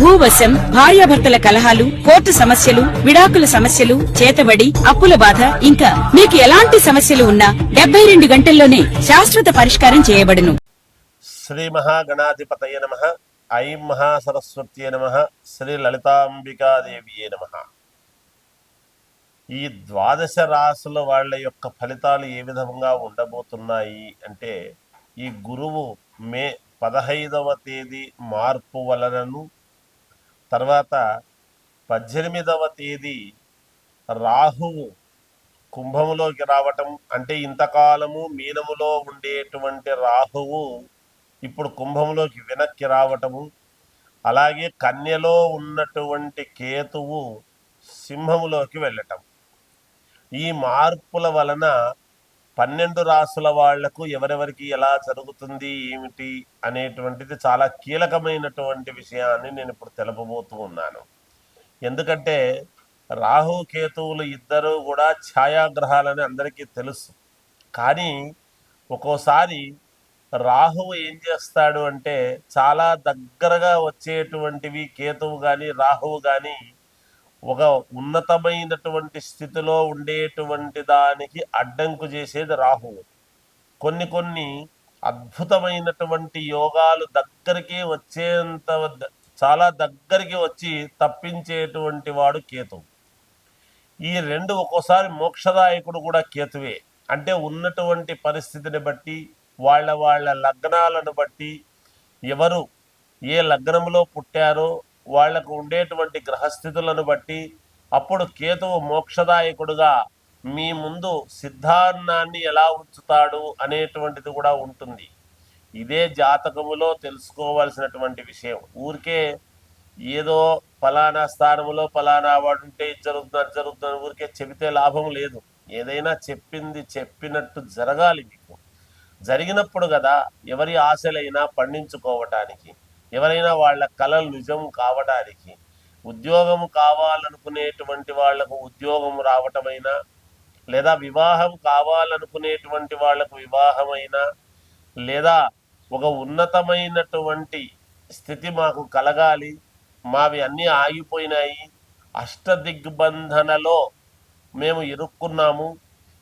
భూవశం భార్యాభర్తల కలహాలు కోర్టు సమస్యలు విడాకుల సమస్యలు చేతబడి అప్పుల బాధ ఇంకా మీకు ఎలాంటి సమస్యలు ఉన్నా డెబ్బై రెండు గంటల్లోనే శాశ్వత పరిష్కారం చేయబడును. శ్రీ మహాగణాధిపతయ నమ. ఐం మహాసరస్వత్యే నమ. శ్రీ లలితాంబికాదేవియే నమ. ఈ ద్వాదశ రాసుల వాళ్ళ యొక్క ఫలితాలు ఏ విధంగా ఉండబోతున్నాయి అంటే ఈ గురువు మే పదహైదవ తేదీ మార్పు వలనను తర్వాత పద్దెనిమిదవ తేదీ రాహువు కుంభములోకి రావటం అంటే ఇంతకాలము మీనములో ఉండేటువంటి రాహువు ఇప్పుడు కుంభంలోకి వెనక్కి రావటము. అలాగే కన్యలో ఉన్నటువంటి కేతువు సింహములోకి వెళ్ళటం. ఈ మార్పుల వలన పన్నెండు రాసుల వాళ్ళకు ఎవరెవరికి ఎలా జరుగుతుంది ఏమిటి అనేటువంటిది చాలా కీలకమైనటువంటి విషయాన్ని నేను ఇప్పుడు తెలపబోతూ ఉన్నాను. ఎందుకంటే రాహు కేతువులు ఇద్దరు కూడా ఛాయాగ్రహాలని అందరికీ తెలుసు. కానీ ఒక్కోసారి రాహువు ఏం చేస్తాడు అంటే చాలా దగ్గరగా వచ్చేటువంటివి కేతువు కానీ రాహువు కానీ ఒక ఉన్నతమైనటువంటి స్థితిలో ఉండేటువంటి దానికి అడ్డంకు చేసేది రాహువు. కొన్ని కొన్ని అద్భుతమైనటువంటి యోగాలు దగ్గరికి వచ్చేంత చాలా దగ్గరికి వచ్చి తప్పించేటువంటి వాడు కేతు ఈ రెండు ఒక్కోసారి మోక్షదాయకుడు కూడా కేతువే. అంటే ఉన్నటువంటి పరిస్థితిని బట్టి వాళ్ళ వాళ్ళ లగ్నాలను బట్టి ఎవరు ఏ లగ్నంలో పుట్టారో వాళ్ళకు ఉండేటువంటి గ్రహస్థితులను బట్టి అప్పుడు కేతువు మోక్షదాయకుడుగా మీ ముందు సిద్ధాన్నాన్ని ఎలా ఉంచుతాడు అనేటువంటిది కూడా ఉంటుంది. ఇదే జాతకములో తెలుసుకోవాల్సినటువంటి విషయం. ఊరికే ఏదో ఫలానా స్థానములో ఫలానా వాడు ఉంటే జరుగుతుంది అది జరుగుతుంది ఊరికే చెబితే లాభం లేదు. ఏదైనా చెప్పింది చెప్పినట్టు జరగాలి మీకు. జరిగినప్పుడు కదా ఎవరి ఆశలైనా పండించుకోవటానికి. ఎవరైనా వాళ్ళ కళలు నిజం కావడానికి ఉద్యోగం కావాలనుకునేటువంటి వాళ్ళకు ఉద్యోగం రావటమైనా లేదా వివాహం కావాలనుకునేటువంటి వాళ్ళకు వివాహమైనా లేదా ఒక ఉన్నతమైనటువంటి స్థితి మాకు కలగాలి మావి అన్నీ ఆగిపోయినాయి అష్టదిగ్బంధనలో మేము ఇరుక్కున్నాము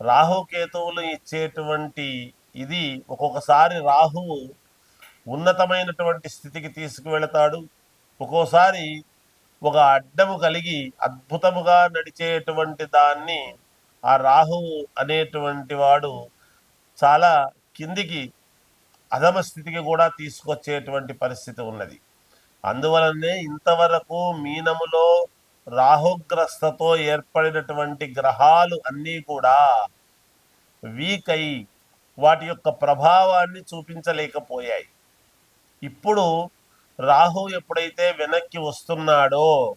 రాహుకేతువులు ఇచ్చేటువంటి ఇది ఒక్కొక్కసారి రాహువు ఉన్నతమైనటువంటి స్థితికి తీసుకువెళతాడు. ఒక్కోసారి ఒక అడ్డము కలిగి అద్భుతముగా నడిచేటువంటి దాన్ని ఆ రాహువు అనేటువంటి వాడు చాలా కిందికి అధమ స్థితికి కూడా తీసుకొచ్చేటువంటి పరిస్థితి ఉన్నది. అందువలనే ఇంతవరకు మీనములో రాహుగ్రస్తతో ఏర్పడినటువంటి గ్రహాలు అన్నీ కూడా వీక్ అయి వాటి యొక్క ప్రభావాన్ని చూపించలేకపోయాయి. ఇప్పుడు రాహు ఎప్పుడైతే వెనక్కి వస్తున్నాడో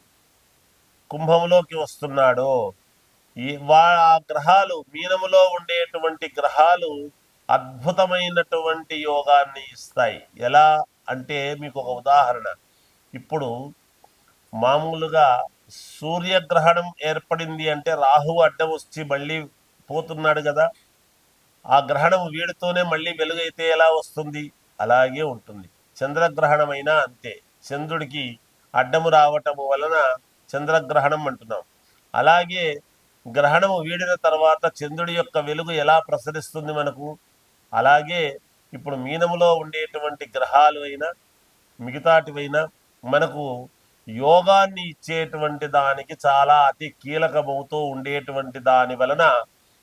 కుంభంలోకి వస్తున్నాడో ఈ వా ఆ గ్రహాలు మీనములో ఉండేటువంటి గ్రహాలు అద్భుతమైనటువంటి యోగాన్ని ఇస్తాయి. ఎలా అంటే మీకు ఒక ఉదాహరణ. ఇప్పుడు మామూలుగా సూర్యగ్రహణం ఏర్పడింది అంటే రాహు అడ్డం వచ్చి మళ్ళీ పోతున్నాడు కదా. ఆ గ్రహణం వీడితోనే మళ్ళీ వెలుగైతే ఎలా వస్తుంది? అలాగే ఉంటుంది. చంద్రగ్రహణమైనా అంతే. చంద్రుడికి అడ్డము రావటము వలన చంద్రగ్రహణం అంటున్నాం. అలాగే గ్రహణము వీడిన తర్వాత చంద్రుడి యొక్క వెలుగు ఎలా ప్రసరిస్తుంది మనకు? అలాగే ఇప్పుడు మీనములో ఉండేటువంటి గ్రహాలు అయినా మిగతాటివైనా మనకు యోగాన్ని ఇచ్చేటువంటి దానికి చాలా అతి కీలకమవుతూ ఉండేటువంటి దాని వలన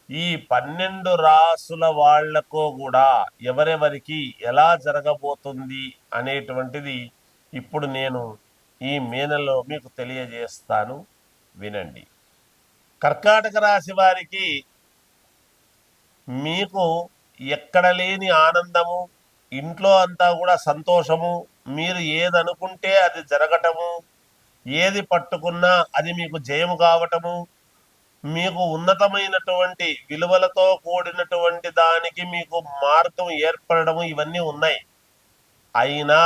ఈ పన్నెండు రాసుల వాళ్ళకు కూడా ఎవరెవరికి ఎలా జరగబోతుంది అనేటువంటిది ఇప్పుడు నేను ఈ మేనలో మీకు తెలియజేస్తాను. వినండి. కర్కాటక రాశి వారికి మీకు ఎక్కడ లేని ఆనందము ఇంట్లో అంతా కూడా సంతోషము మీరు ఏదనుకుంటే అది జరగటము ఏది పట్టుకున్నా అది మీకు జయము కావటము మీకు ఉన్నతమైనటువంటి విలువలతో కూడినటువంటి దానికి మీకు మార్గం ఏర్పడము ఇవన్నీ ఉన్నాయి. అయినా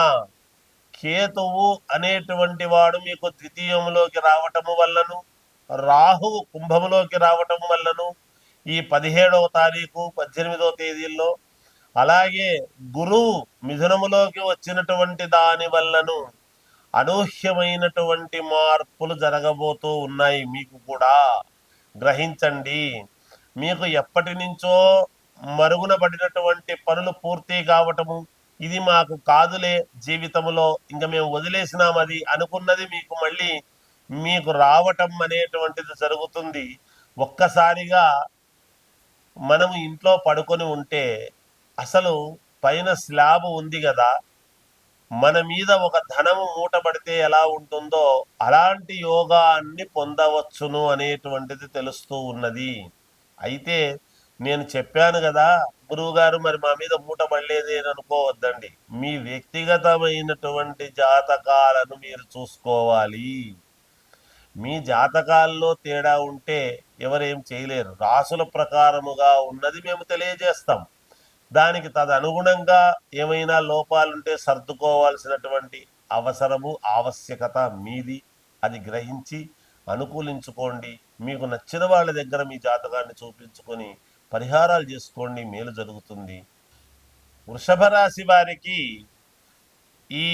కేతువు అనేటువంటి వాడు మీకు ద్వితీయంలోకి రావటము వల్లను రాహువు కుంభములోకి రావటం వల్లను ఈ పదిహేడవ తారీఖు పద్దెనిమిదవ తేదీల్లో అలాగే గురువు మిథునములోకి వచ్చినటువంటి దాని వల్లను అనూహ్యమైనటువంటి మార్పులు జరగబోతూ ఉన్నాయి. మీకు కూడా గ్రహించండి. మీకు ఎప్పటి నుంచో మరుగున పడినటువంటి పనులు పూర్తి కావటము ఇది మాకు కాదులే. జీవితంలో ఇంకా మేము వదిలేసినాం అది అనుకున్నది మీకు మళ్ళీ మీకు రావటం అనేటువంటిది జరుగుతుంది. ఒక్కసారిగా మనము ఇంట్లో పడుకొని ఉంటే అసలు పైన స్లాబ్ ఉంది కదా మన మీద ఒక ధనము మూటపడితే ఎలా ఉంటుందో అలాంటి యోగాన్ని పొందవచ్చును అనేటువంటిది తెలుస్తూ ఉన్నది. అయితే నేను చెప్పాను కదా గురువు గారు మరి మా మీద మూటబడలేదే అని అనుకోవద్దండి. మీ వ్యక్తిగతమైనటువంటి జాతకాలను మీరు చూసుకోవాలి. మీ జాతకాల్లో తేడా ఉంటే ఎవరేం చేయలేరు. రాసుల ప్రకారముగా ఉన్నది మేము తెలియజేస్తాం. దానికి తదనుగుణంగా ఏమైనా లోపాలుంటే సర్దుకోవాల్సినటువంటి అవసరము ఆవశ్యకత మీది. అది గ్రహించి అనుకూలించుకోండి. మీకు నచ్చిన వాళ్ళ దగ్గర మీ జాతకాన్ని చూపించుకొని పరిహారాలు చేసుకోండి. మేలు జరుగుతుంది. వృషభ రాశి వారికి ఈ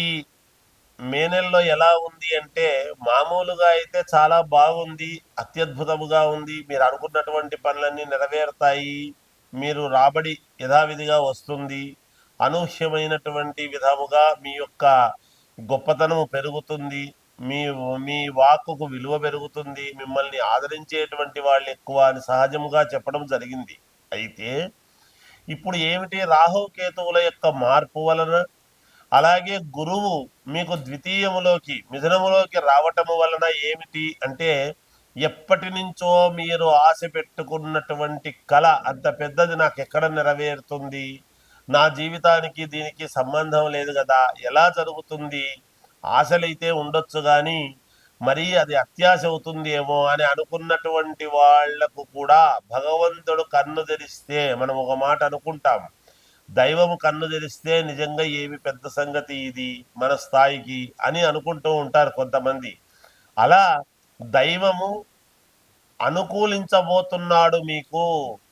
మే నెలలో ఎలా ఉంది అంటే మామూలుగా అయితే చాలా బాగుంది. అత్యద్భుతముగా ఉంది. మీరు అనుకున్నటువంటి పనులన్నీ నెరవేరుతాయి. మీరు రాబడి యథావిధిగా వస్తుంది. అనూహ్యమైనటువంటి విధముగా మీ యొక్క గొప్పతనము పెరుగుతుంది. మీ మీ వాక్కుకు విలువ పెరుగుతుంది. మిమ్మల్ని ఆదరించేటువంటి వాళ్ళు ఎక్కువ అని సహజముగా చెప్పడం జరిగింది. అయితే ఇప్పుడు ఏమిటి రాహు కేతువుల యొక్క మార్పు వలన? అలాగే గురువు మీకు ద్వితీయములోకి మిథునములోకి రావటము వలన ఏమిటి? అంటే ఎప్పటి నుంచో మీరు ఆశ పెట్టుకున్నటువంటి కళ అంత పెద్దది నాకు ఎక్కడ నెరవేరుతుంది? నా జీవితానికి దీనికి సంబంధం లేదు కదా? ఎలా జరుగుతుంది? ఆశలైతే ఉండొచ్చు కానీ మరి అది అత్యాశ అవుతుందేమో అని అనుకున్నటువంటి వాళ్ళకు కూడా భగవంతుడు కన్ను తెరిస్తే మనం ఒక మాట అనుకుంటాం. దైవము కన్ను తెరిస్తే నిజంగా ఏమి పెద్ద సంగతి ఇది మన స్థాయికి అని అనుకుంటూ ఉంటారు కొంతమంది. అలా దైవము అనుకూలించబోతున్నాడు మీకు.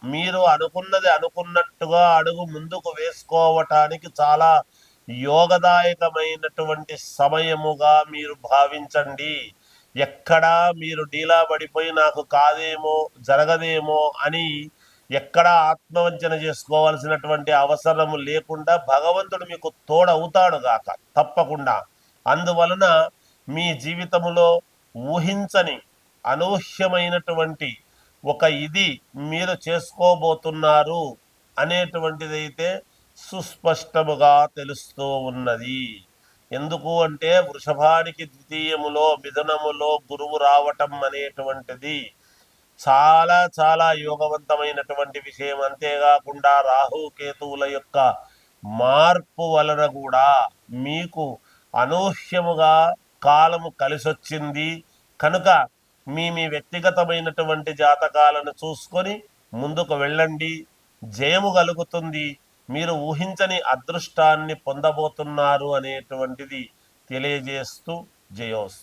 మీరు అనుకున్నది అనుకున్నట్టుగా అడుగు ముందుకు వేసుకోవటానికి చాలా యోగదాయకమైనటువంటి సమయముగా మీరు భావించండి. ఎక్కడా మీరు డీలా పడిపోయి నాకు కాదేమో జరగదేమో అని ఎక్కడా ఆత్మవంచన చేసుకోవాల్సినటువంటి అవసరము లేకుండా భగవంతుడు మీకు తోడవుతాడు గాక తప్పకుండా. అందువలన మీ జీవితములో ఊహించని అనూహ్యమైనటువంటి ఒక ఇది మీరు చేసుకోబోతున్నారు అనేటువంటిదైతే సుస్పష్టముగా తెలుస్తూ ఉన్నది. ఎందుకు అంటే వృషభానికి ద్వితీయములో మిథునములో గురువు రావటం అనేటువంటిది చాలా చాలా యోగవంతమైనటువంటి విషయం. అంతేకాకుండా రాహు కేతువుల యొక్క మార్పు వలన కూడా మీకు అనూహ్యముగా కాలము కలిసొచ్చింది. కనుక మీ మీ వ్యక్తిగతమైనటువంటి జాతకాలను చూసుకొని ముందుకు వెళ్ళండి. జయము కలుగుతుంది. మీరు ఊహించని అదృష్టాన్ని పొందబోతున్నారు అనేటువంటిది తెలియజేస్తూ జయోస్.